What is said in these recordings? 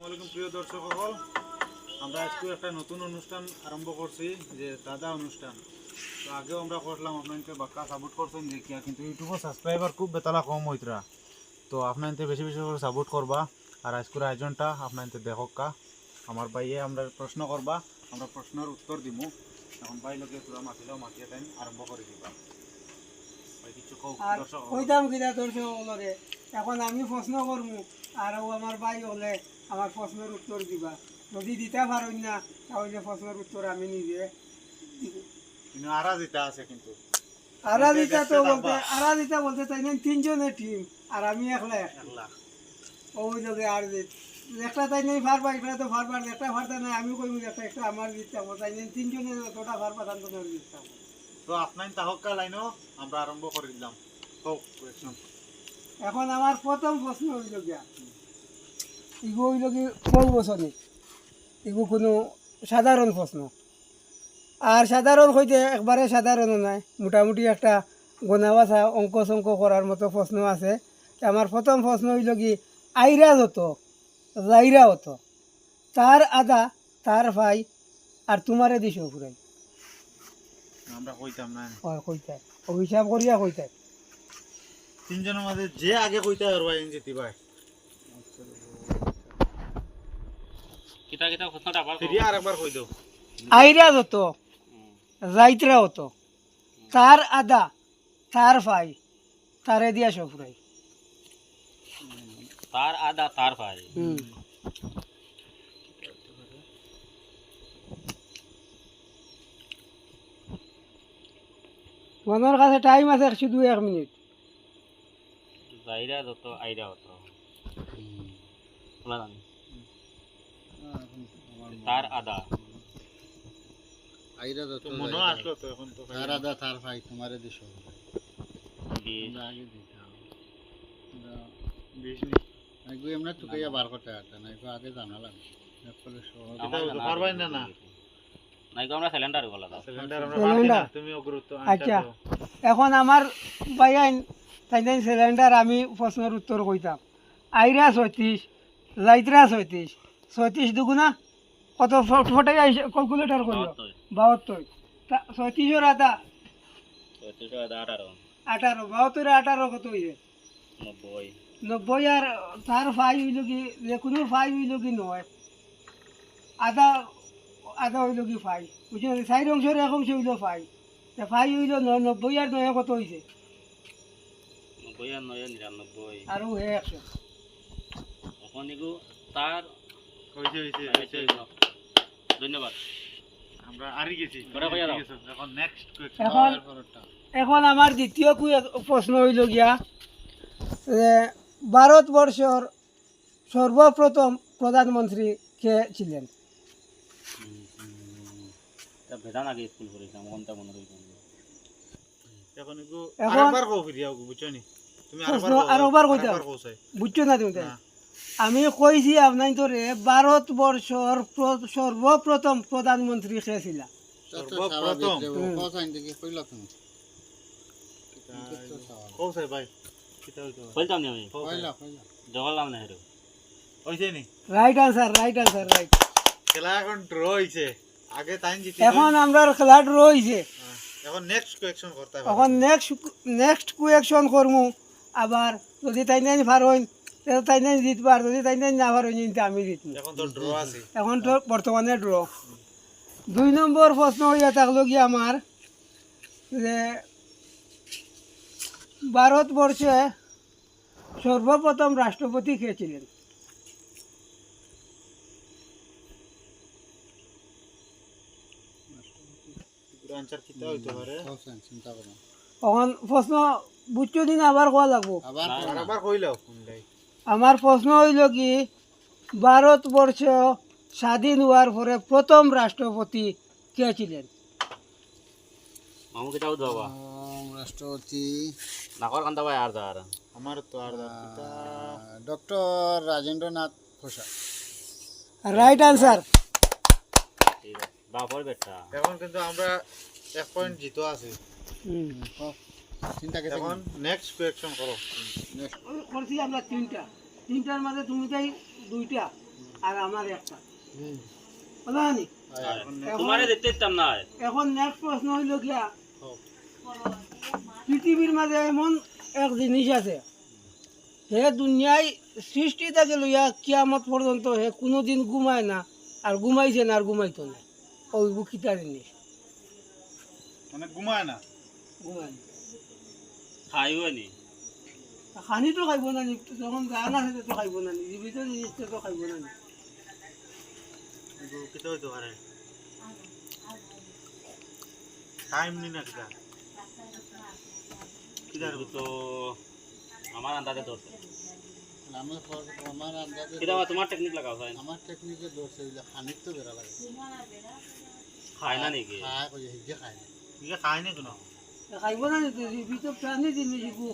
আসসালামাইকুম প্রিয় দর্শক সকল। আমরা আজকে একটা নতুন অনুষ্ঠান আরম্ভ করছি যে দাদা অনুষ্ঠান। তো আগেও আমরা করলাম আপনাকে বাক্কা সাপোর্ট করছেন যে কিয়া কিন্তু ইউটিউবে সাবস্ক্রাইবার খুব বেতলা কম হইতরা তো আপনাকে বেশি বেশি করে সাপোর্ট করবা আর আজকের আয়োজনটা আপনাকে দেখকা আমার ভাইয়ে আমরা প্রশ্ন করবা আমরা প্রশ্নের উত্তর দিব এখন ভাই লোকে তোরা মাতিলেও মাতিয়ে টাইম আরম্ভ করে দিবা। দর্শক এখন আমি প্রশ্ন করমু আর আমার ভাই হলে আমার প্রশ্নের উত্তর দিবা। যদি দিতে পারেন না তাহলে প্রশ্নের উত্তর আমি নিজে কিন্তু আছে কিন্তু। আরাধিতা তো বলতে। আরাধিতা বলতে তাই তিনজনের টিম আর আমি একলা। একলা। ওই লোকে আর একটা তাই নেই ফারবা একটা তো ফারবার একটা ফারতা নাই আমি কইমু একটা একটা আমার দিতাম তাই নেই তিনজনের যতটা ফারবা তার দিতাম তো আপনার তাহকা লাইনও আমরা আরম্ভ করে দিলাম। হোক এখন আমার প্রথম প্রশ্ন হইল গিয়া ইগো হইল কি বছরে? ইগো কোনো সাধারণ প্রশ্ন। আর সাধারণ হইতে একবারে সাধারণ নাই। মোটামুটি একটা গোনাবাসা অঙ্ক শঙ্ক করার মতো প্রশ্ন আছে। আমার প্রথম প্রশ্ন হইল কি আইরা যত জাইরা হতো তার আদা তার ভাই আর তোমারে দিছ ফুরাই আমরা কইতাম না। হয় কইতাই। ও করিয়া কইতাই। তিনজনের মাঝে যে আগে কইতে আর ভাই জিতি ভাই। কিতা কিতা প্রশ্নটা আবার ফিরিয়ে আর একবার কই দাও আইরা যাইতরা হতো তার আদা তার ভাই তারে দিয়া সফরাই তার আদা তার ভাই। তোমার কাছে টাইম আছে শুধু এক মিনিট। যত আইরা হতো তার আদা। আইরা যত তো মনে আসলো তো এখন তো তার আদা তার ভাই তোমারে দিছ। বিশ আগে দিতাম। বিশ আগে এমনি টুকাইয়া বার করতে আটা না আগে জানা লাগে সহজ। এটা পারবাই না না। আমরা আমরা আচ্ছা। এখন আমার বাইন তাই সিলিন্ডার আমি প্রশ্নের উত্তর কইতাম। আইরা ছয়ত্রিশ যাইতরা ছয়ত্রিশ। ছয়ত্রিশ দুগুণা কত ফটাই ক্যালকুলেটার করল? বাহাত্তর। আদা চৌত্রিশ আদা আঠারো। বাহাত্তরে আঠারো কত হইছে নব্বই। নব্বই আর তার ফাই হইল কি কোনো ফাই হইল কি নয়। আধা আধা হইল কি ফাই বুঝছেন? চারি অংশের এক অংশ হইল ফাই তা ফাই হইল নয় নব্বই আর নয় কত হয়েছে নব্বই আর নয় নিরানব্বই। আর ও হে একশো এখন তার হইছে হইছে হইছে ধন্যবাদ। আমরা আরি গেছি। এখন নেক্সট এখন এখন আমার দ্বিতীয় প্রশ্ন হইল গিয়া যে ভারতবর্ষর সর্বপ্রথম প্রধানমন্ত্রী কে ছিলেন? মনে বুঝছ নি? তুমি আমি কইছি আপনার তোরে ভারতবর্ষর প্র- সর্বপ্রথম প্রধানমন্ত্রী কে ছিল? Right answer right answer right খেলা এখন ড্র হইছে। আগে টাইম জিতি এখন আমরা খেলা রয়েছে এখন নেক্সট কোয়েকশন করতে হবে। এখন নেক্সট নেক্সট কুয়েকশন করমু। আবার যদি তাই নাই পারইন তাই নাই জিতবার যদি তাই নাই না কিন্তু আমি জিতবো এখন তো ড্র আছে। এখন তো বর্তমানে ড্র দুই নম্বর প্রশ্ন হইয়া থাকল কি আমার যে ভারতবর্ষে সর্বপ্রথম রাষ্ট্রপতি কে ছিলেন? আনসার কিতা হইতে পারে? কওছেন চিন্তা করো না। তখন প্রশ্ন বুঝছ দিন আবার কোয়া লাগবো। আবার। কইলাও আমার প্রশ্ন হইল কি ভারতবর্ষ স্বাধীন হওয়ার পরে প্রথম রাষ্ট্রপতি কে ছিলেন? মামু কিতা উদ্ভবা আম, রাষ্ট্রপতি নাকর কান্দা ভাই আর দার আমার তো আর doctor Rajendranath Prasad. Right answer ঠিক আছে। বাপর বেটা। এখন কিন্তু আমরা এক পয়েন্ট জিতো আছি। চিন্তা কেটে এখন নেক্সট কোয়েকশন করো। করছি আমরা তিনটা। তিনটার মাঝে তুমি তাই দুইটা আর আমার একটা। বলা তোমারে দেখতে ইচ্ছাম না। এখন নেক্সট প্রশ্ন হইল গিয়া পৃথিবীর মাঝে এমন এক জিনিস আছে হে দুনিয়ায় সৃষ্টি থেকে লইয়া কিয়ামত পর্যন্ত হে কোনোদিন ঘুমায় না আর ঘুমাইছে না আর ঘুমাইতো না। ওই বুকিটা জিনিস। মানে ঘুমায় না। ঘুমায় না। খাইও নি খানি তো খাইব না নি যখন গান আছে তো খাইব না নি জীবিত জিনিস তো খাইব না নি কিতা হইতে পারে টাইম নি না তো আমার আন্দাজে ধরছে কিটা তোমার টেকনিক লাগাও ভাই আমার টেকনিকে ধরছে খানিক তো বেড়া লাগে। খায় না নাকি? খায় খায় না। খায় না কোনো? খাইব না নি তো প্রাণী এগু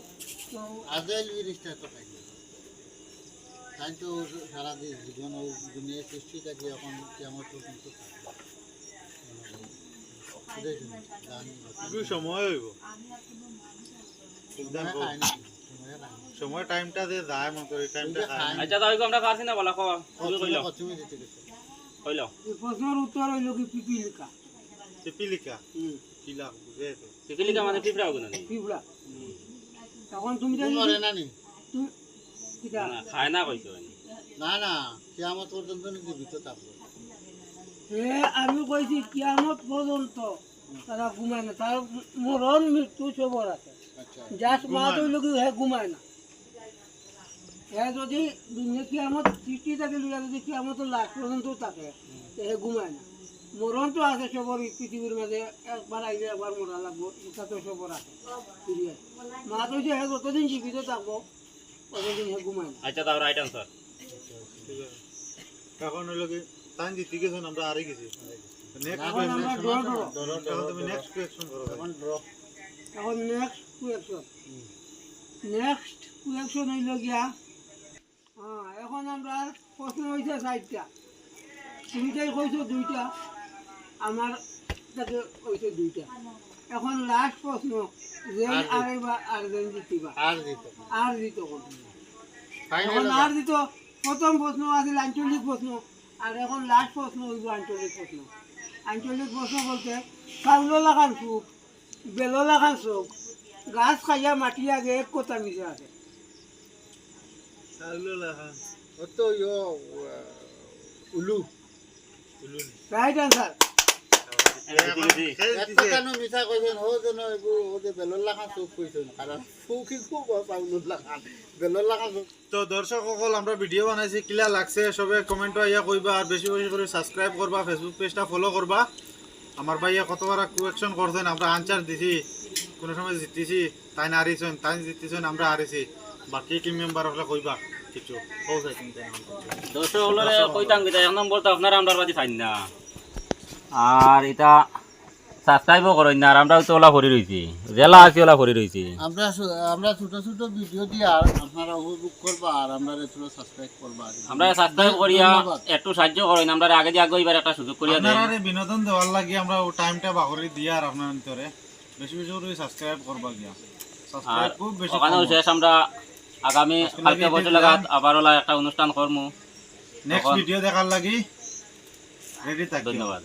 তো আজেল জিনিসটা তো খাই না তাই তো সারা দি- জীবন ওই দুনিয়ার সৃষ্টি থাকি এখন কেমন পর্যন্ত সময় হইব। সময় টাইমটা যে যায় মন করে টাইমটা আচ্ছা তাই আমরা পারছি না বলা তুমি কইল। কচুমি কইল। প্রশ্নের উত্তর হইল কি পিপিলিকা? পিপিলিকা। পিলা বুঝে তো মানে পিঁপড়া হবে নি? পিঁপড়া। তখন তুমি জানি মরে না নি? তুমি না, খায় না কইছো না। না কেমন পর্যন্ত নি জীবিত থাকবে। হে আমি কইছি কিয়ামত পর্যন্ত তারা ঘুমায় না। তার মরণ মৃত্যু সবর আছে। আচ্ছা জাস্ট মা তো লোক হে ঘুমায় না। হে যদি দুনিয়া কিয়ামত সৃষ্টি থাকে যদি কিয়ামত লাখ পর্যন্ত থাকে হে ঘুমায় না। মরণ তো আছে সবর পৃথিবীর মাঝে একবার আইলে একবার মরা লাগবো এটা তো সবর আছে। Period. মা তো যে যতদিন জীবিত থাকব ততদিন হে ঘুমায় না আচ্ছা তাও রাইট আনসার এখন হইল কি টাইম জিতে গেছেন আমরা হারে গেছি। নেক্সট এখন তুমি নেক্সট কোয়েশ্চন করো এখন এখন নেক্সট কুয়েকশন নেক্সট কুয়েকশন হইল গিয়া হ্যাঁ এখন আমরা প্রশ্ন হয়েছে চারটা তিনটাই কইছো দুইটা। আমার তাকে হয়েছে দুইটা। এখন লাস্ট প্রশ্ন যে আর আর যেন জিতিবা আর দিতে। আর দিত কোন। ফাইনাল এখন আর দিত প্রথম প্রশ্ন আছিল আঞ্চলিক প্রশ্ন আর এখন লাস্ট প্রশ্ন হইব আঞ্চলিক প্রশ্ন। আঞ্চলিক প্রশ্ন বলতে চাউল লাগান চুপ বেল লাগান চোখ গাছ খাইয়া মাটি আগে এক কথা মিশে আছে। চাউলো লাখা অত উলু। রাইট আনসার তো দর্শকসকল আমরা ভিডিও বানাইছি কিলা লাগছে সবে কমেন্ট আইয়া কইবা আর বেশি বেশি করে সাবস্ক্রাইব করবা ফেসবুক পেজটা ফলো করবা। আমার ভাইয়া কতবার কোয়েকশন করছেন আমরা আনসার দিছি। কোনো সময় জিতিছি তাই না হারিয়েছেন তাই জিতিছেন আমরা হারিয়েছি বাকি টিম মেম্বার হলে কইবা কিছু। দর্শক হলরে কইতাম এক নম্বর তো আপনারা আমরা বাদি ফাইন না। আর এটা সাবস্ক্রাইবও করেন না আর আমরা তো ওলা ভরি রইছি জেলা আছি ওলা ভরি রইছি আমরা আমরা ছোট ছোট ভিডিও দিয়ে আর আপনারা উপভোগ করবা আর আমরা সাবস্ক্রাইব করবা। আমরা সাবস্ক্রাইব করিয়া একটু সাহায্য করেন আমরা আগে দিয়ে আগে এবার একটা সুযোগ করিয়া দেন। আপনারা বিনোদন দেওয়ার লাগি আমরা ও টাইমটা বাহরি দিয়া আর আপনার ভিতরে বেশি বেশি করে সাবস্ক্রাইব করবা গিয়া। সাবস্ক্রাইব খুব বেশি ওখানেও শেষ আমরা আগামী কালকে বছর লাগাত আবার ওলা একটা অনুষ্ঠান করমু। নেক্সট ভিডিও দেখার লাগি রেডি থাকি। ধন্যবাদ।